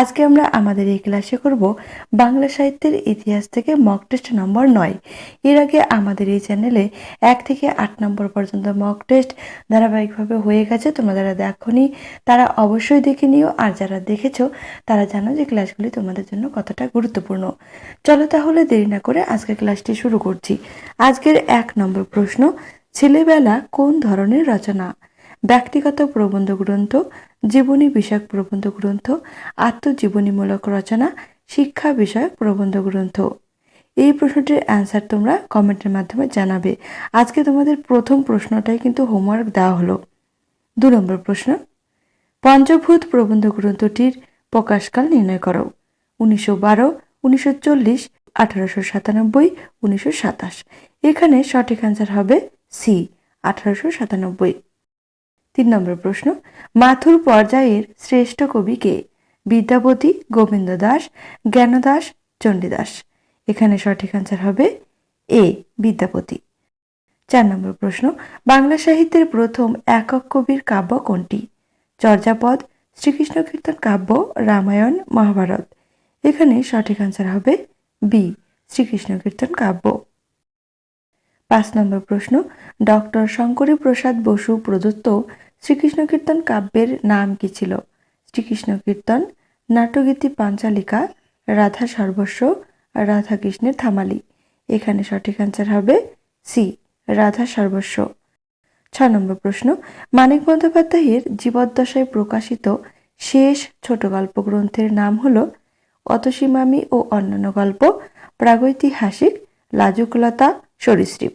আজকে আমরা আমাদের এই ক্লাসে করব বাংলা সাহিত্যের ইতিহাস থেকে মক টেস্ট নম্বর নয়। এর আগে আমাদের এই চ্যানেলে এক থেকে আট নম্বর পর্যন্ত মক টেস্ট ধারাবাহিকভাবে হয়ে গেছে, তোমরা যারা দেখনি তারা অবশ্যই দেখে নিও, আর যারা দেখেছ তারা জানো যে ক্লাসগুলি তোমাদের জন্য কতটা গুরুত্বপূর্ণ। চলো তাহলে দেরি না করে আজকের ক্লাসটি শুরু করছি। আজকের এক নম্বর প্রশ্ন, ছেলেবেলা কোন ধরনের রচনা? ব্যক্তিগত প্রবন্ধ গ্রন্থ জীবনী বিষয়ক প্রবন্ধ গ্রন্থ, আত্মজীবনীমূলক রচনা, শিক্ষা বিষয়ক প্রবন্ধ গ্রন্থ। এই প্রশ্নটির অ্যান্সার তোমরা কমেন্টের মাধ্যমে জানাবে। আজকে তোমাদের প্রথম প্রশ্নটাই কিন্তু হোমওয়ার্ক দেওয়া হলো। দু নম্বর প্রশ্ন, পঞ্চভূত প্রবন্ধ গ্রন্থটির প্রকাশকাল নির্ণয় করো। উনিশশো বারো, উনিশশো চল্লিশ, আঠারোশো সাতানব্বই, উনিশশো সাতাশ। এখানে সঠিক অ্যান্সার হবে সি আঠারোশো সাতানব্বই। তিন নম্বর প্রশ্ন, মাথুর পর্যায়ের শ্রেষ্ঠ কবি কে? বিদ্যাপতি, গোবিন্দ দাস, জ্ঞানদাস, চণ্ডীদাস। এখানে সঠিক অ্যান্সার হবে এ, বিদ্যাপতি। চার নম্বর প্রশ্ন, বাংলা সাহিত্যের প্রথম একক কবির কাব্য কোনটি? চর্যাপদ, শ্রীকৃষ্ণ কীর্তন কাব্য, রামায়ণ, মহাভারত। এখানে সঠিক অ্যান্সার হবে বি, শ্রীকৃষ্ণ কীর্তন কাব্য। পাঁচ নম্বর প্রশ্ন, ডক্টর শঙ্করী প্রসাদ বসু প্রদত্ত শ্রীকৃষ্ণ কীর্তন কাব্যের নাম কি ছিল? শ্রীকৃষ্ণ কীর্তন নাট্যগীতি পাঞ্চালিকা, রাধা সর্বস্ব রাধা কৃষ্ণের থামালি। এখানে সঠিক অ্যান্সার হবে সি, রাধা সর্বস্ব। ছ নম্বর প্রশ্ন, মানিক বন্দ্যোপাধ্যায়ের জীবদ্দশায় প্রকাশিত শেষ ছোট গল্প গ্রন্থের নাম হল অতসীমামি ও অন্যান্য গল্প, প্রাগৈতিহাসিক লাজুকলতা সরীসৃপ।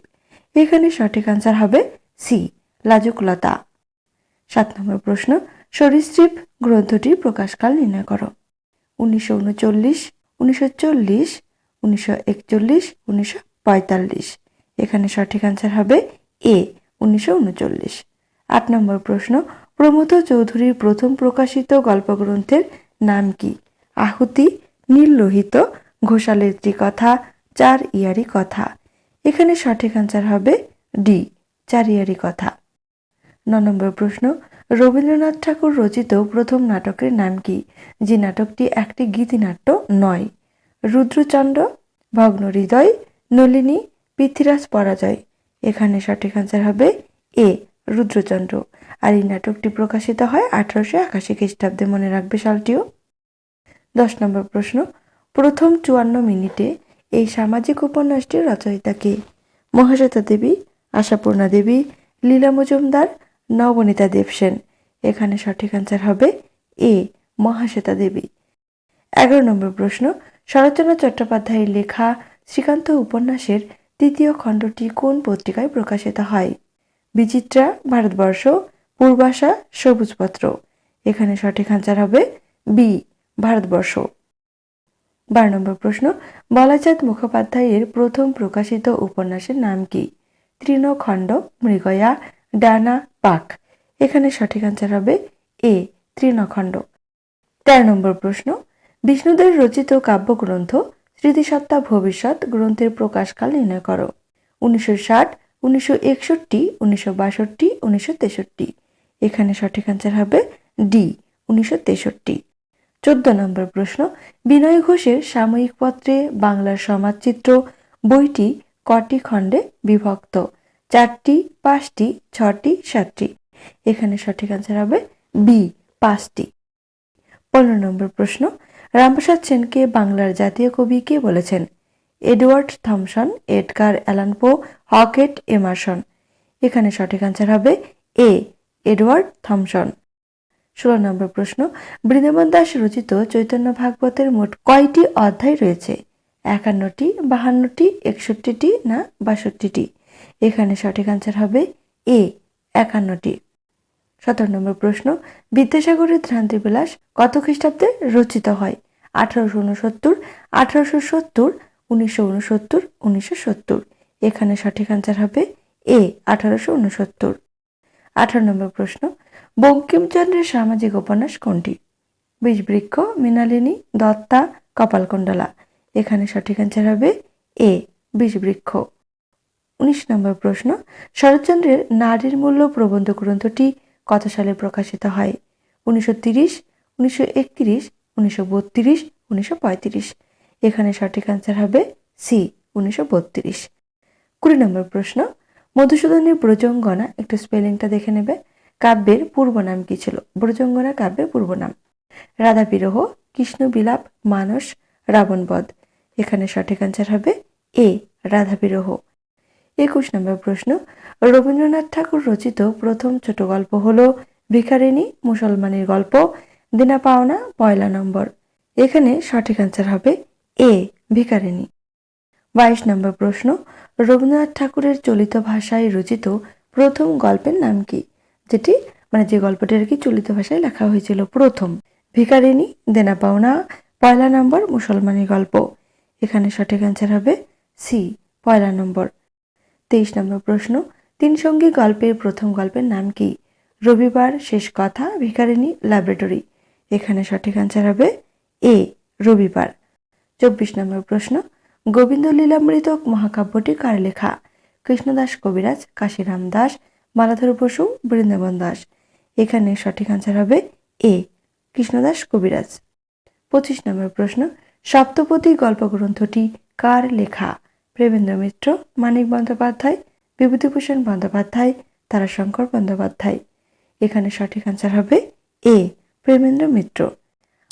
এখানে সঠিক আনসার হবে সি লাজুকলতা। সাত নম্বর প্রশ্ন, সরীসৃপ গ্রন্থটির প্রকাশকাল নির্ণয় করো। উনিশশো উনচল্লিশ, উনিশশো চল্লিশ, উনিশশো একচল্লিশ, উনিশশো পঁয়তাল্লিশ। এখানে সঠিক আনসার হবে এ উনিশশো উনচল্লিশ। আট নম্বর প্রশ্ন, প্রমোদ চৌধুরীর প্রথম প্রকাশিত গল্পগ্রন্থের নাম কি? আহুতি নীললোহিত ঘোষালের ত্রিকথা, চার ইয়ারি কথা। এখানে সঠিক আনসার হবে ডি চারিয়ারি কথা। ন নম্বর প্রশ্ন, রবীন্দ্রনাথ ঠাকুর রচিত প্রথম নাটকের নাম কি? যে নাটকটি একটি গীতিনাট্য নয়। রুদ্রচন্ড, ভগ্ন হৃদয়, নলিনী পৃথ্বীরাজ পরাজয়। এখানে সঠিক আনসার হবে এ রুদ্রচন্দ্র আর এই নাটকটি প্রকাশিত হয় আঠারোশো একাশি খ্রিস্টাব্দে। মনে রাখবে সালটিও। দশ নম্বর প্রশ্ন, প্রথম চুয়ান্ন মিনিটে এই সামাজিক উপন্যাসটির রচয়িতা কে মহাশ্বেতা দেবী, আশাপূর্ণা দেবী, লীলা মজুমদার, নবনীতা দেবসেন এখানে সঠিক আনসার হবে এ, মহাশ্বেতা দেবী। এগারো নম্বর প্রশ্ন, শরৎচন্দ্র চট্টোপাধ্যায়ের লেখা শ্রীকান্ত উপন্যাসের তৃতীয় খণ্ডটি কোন পত্রিকায় প্রকাশিত হয়? বিচিত্রা, ভারতবর্ষ, পূর্বাশা, সবুজপত্র। এখানে সঠিক আনসার হবে বি, ভারতবর্ষ। বারো নম্বর প্রশ্ন, বলাচাঁদ মুখোপাধ্যায়ের প্রথম প্রকাশিত উপন্যাসের নাম কি? তৃণখণ্ড, মৃগয়া, ডানা, পাক। এখানে সঠিক আনসার হবে এ, তৃণখণ্ড। তেরো নম্বর প্রশ্ন, বিষ্ণুদের রচিত কাব্যগ্রন্থ স্মৃতিসত্তা ভবিষ্যৎ গ্রন্থের প্রকাশকাল নির্ণয় করো। উনিশশো ষাট, উনিশশো একষট্টি, উনিশশো বাষট্টি, উনিশশো তেষট্টি। এখানে সঠিক আনসার হবে ডি, উনিশশো তেষট্টি। চোদ্দ নম্বর প্রশ্ন, বিনয় ঘোষের সাময়িক পত্রে বাংলার সমাজচিত্র বইটি কটি খণ্ডে বিভক্ত? চারটি, পাঁচটি, ছটি, সাতটি। এখানে সঠিক আনসার হবে বি, পাঁচটি। পনেরো নম্বর প্রশ্ন, রামপ্রসাদ সেনকে বাংলার জাতীয় কবি কে বলেছেন? Edward Thomson, Edgar Allan Poe Hockett Emerson. এখানে সঠিক আনসার হবে এ, এডওয়ার্ড থমসন। ষোলো নম্বর প্রশ্ন। বৃন্দাবন দাস রচিত চৈতন্য ভাগবতের মোট কয়টি অধ্যায় রয়েছে? একান্নটি, বাহান্নটি, একষট্টিটি না বাষট্টিটি? এখানে সঠিক আনসার হবে এ, একান্নটি। সতেরো নম্বর প্রশ্ন, বিদ্যাসাগরের বিলাস কত খ্রিস্টাব্দে রচিত হয়? আঠারোশো উনসত্তর আঠারোশো সত্তর, উনিশশো উনসত্তর উনিশশো সত্তর। এখানে সঠিক আনসার হবে এ, আঠারোশো উনসত্তর আঠারো নম্বর প্রশ্ন, বঙ্কিমচন্দ্রের সামাজিক উপন্যাস কোনটি? বীজবৃক্ষ, মৃণালিনী, দত্তা, কপালকুণ্ডলা। এখানে সঠিক অ্যান্সার হবে এ বীজবৃক্ষ। উনিশ নম্বর প্রশ্ন, শরৎচন্দ্রের নারীর মূল্য প্রবন্ধ গ্রন্থটি কত সালে প্রকাশিত হয়? উনিশশো তিরিশ, উনিশশো একত্রিশ, উনিশশো বত্রিশ, উনিশশো পঁয়ত্রিশ। এখানে সঠিক অ্যান্সার হবে সি উনিশশো বত্রিশ। কুড়ি নম্বর প্রশ্ন মধুসূদনের ব্রজঙ্গনা, একটু স্পেলিংটা দেখে নেবে। কাব্যের পূর্ব নাম কি ছিল? ব্রজঙ্গনা কাব্যের পূর্ব নাম রাধা বিরহ, কৃষ্ণ বিলাপ, মানস রাবণবধ এখানে সঠিক অ্যান্সার হবে এ, রাধা বিরহ। একুশ নম্বর প্রশ্ন। রবীন্দ্রনাথ ঠাকুর রচিত প্রথম ছোট গল্প হল ভিখারিণী, মুসলমানের গল্প, দিনা পাওনা, পয়লা নম্বর। এখানে সঠিক অ্যান্সার হবে এ, ভিখারিণী। বাইশ নম্বর প্রশ্ন, রবীন্দ্রনাথ ঠাকুরের চলিত ভাষায় রচিত প্রথম গল্পের নাম কি? যেটি মানে যে গল্পটি আর কি চলিত ভাষায় লেখা হয়েছিল প্রথম। ভিখারিণী, দেনা পাওনা, পয়লা নম্বর মুসলমানি গল্প। এখানে সঠিক অ্যান্সার হবে সি, পয়লা নম্বর। তেইশ নম্বর প্রশ্ন, তিন সঙ্গী গল্পের প্রথম গল্পের নাম কি? রবিবার শেষ কথা, ভিখারিণী ল্যাবরেটরি এখানে সঠিক অ্যান্সার হবে এ, রবিবার। চব্বিশ নম্বর প্রশ্ন গোবিন্দ লীলামৃত মহাকাব্যটি কার লেখা কৃষ্ণদাস কবিরাজ, কাশিরাম দাস, মালাধর বসু, বৃন্দাবন দাস। এখানে সঠিক আনসার হবে এ, কৃষ্ণদাস কবিরাজ। পঁচিশ নম্বর প্রশ্ন, সপ্তপদী গল্পগ্রন্থটি কার লেখা? প্রেমেন্দ্র মিত্র, মানিক বন্দ্যোপাধ্যায়, বিভূতিভূষণ বন্দ্যোপাধ্যায়, তারাশঙ্কর বন্দ্যোপাধ্যায়। এখানে সঠিক আনসার হবে এ, প্রেমেন্দ্র মিত্র।